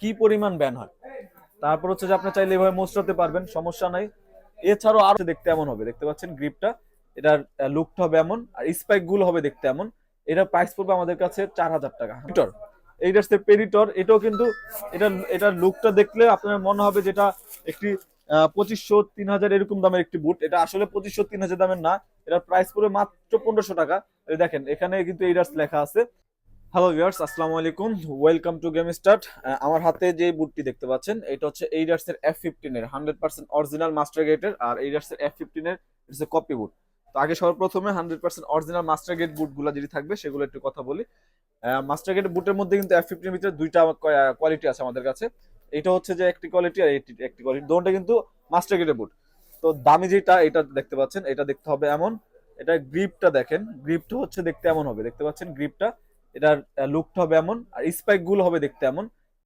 কি পরিমাণ ব্যান হয়? তারপর হচ্ছে যে আপনি চাইলে এভাবে মোচড়াতে পারবেন, সমস্যা নাই। এছাড়াও আরও দেখতে এমন হবে, দেখতে পাচ্ছেন গ্রিপটা এটার লুকটা হবে এমন, আর স্পাইকগুলো হবে দেখতে এমন। এটা প্রাইস পড়বে আমাদের কাছে চার হাজার টাকা। পেরিটর এইটা হচ্ছে পেরিটর এটাও কিন্তু এটা এটার লুকটা দেখলে আপনার মনে হবে যেটা একটি পঁচিশশো, তিন হাজার এরকম দামের একটি বুট এটা আসলে পঁচিশশো, তিন হাজার দামের না, এটার প্রাইস পড়বে মাত্র পনেরোশো টাকা। দেখেন, এখানে কিন্তু এইডার্স লেখা আছে। হ্যালো ভিউয়ার্স আসসালামু আলাইকুম। ওয়েলকাম টু গেম স্টার্ট আমার হাতে যে বুটটি দেখতে পাচ্ছেন, এটা হচ্ছে এইডার্স এর এফ ফিফটিন এর হান্ড্রেড পার্সেন্ট অরিজিনাল মাস্টার গেটের আর এইডার্স এর F fifteen it's a copy boot তো আগে সর্বপ্রথমে hundred percent original master gate বুটগুলো যদি থাকবে, সেগুলো একটু কথা বলি। মাস্টার গেট বুটের মধ্যে কিন্তু এফ ফিফটিনের ভিতরে দুইটা কোয়ালিটি আছে আমাদের কাছে। এটা হচ্ছে যে একটি কোয়ালিটি আর একটি কোয়ালিটি দোনটা কিন্তু মাস্টার গেটের বুট তো দামি যেটা, এটা দেখতে পাচ্ছেন, এটা দেখতে হবে এমন। এটা গ্রিপটা দেখেন গ্রিপটা হচ্ছে দেখতে এমন হবে। দেখতে পাচ্ছেন গ্রিপটা এটার লুকটা হবে এমন আর স্পাইকগুলো হবে দেখতে এমন।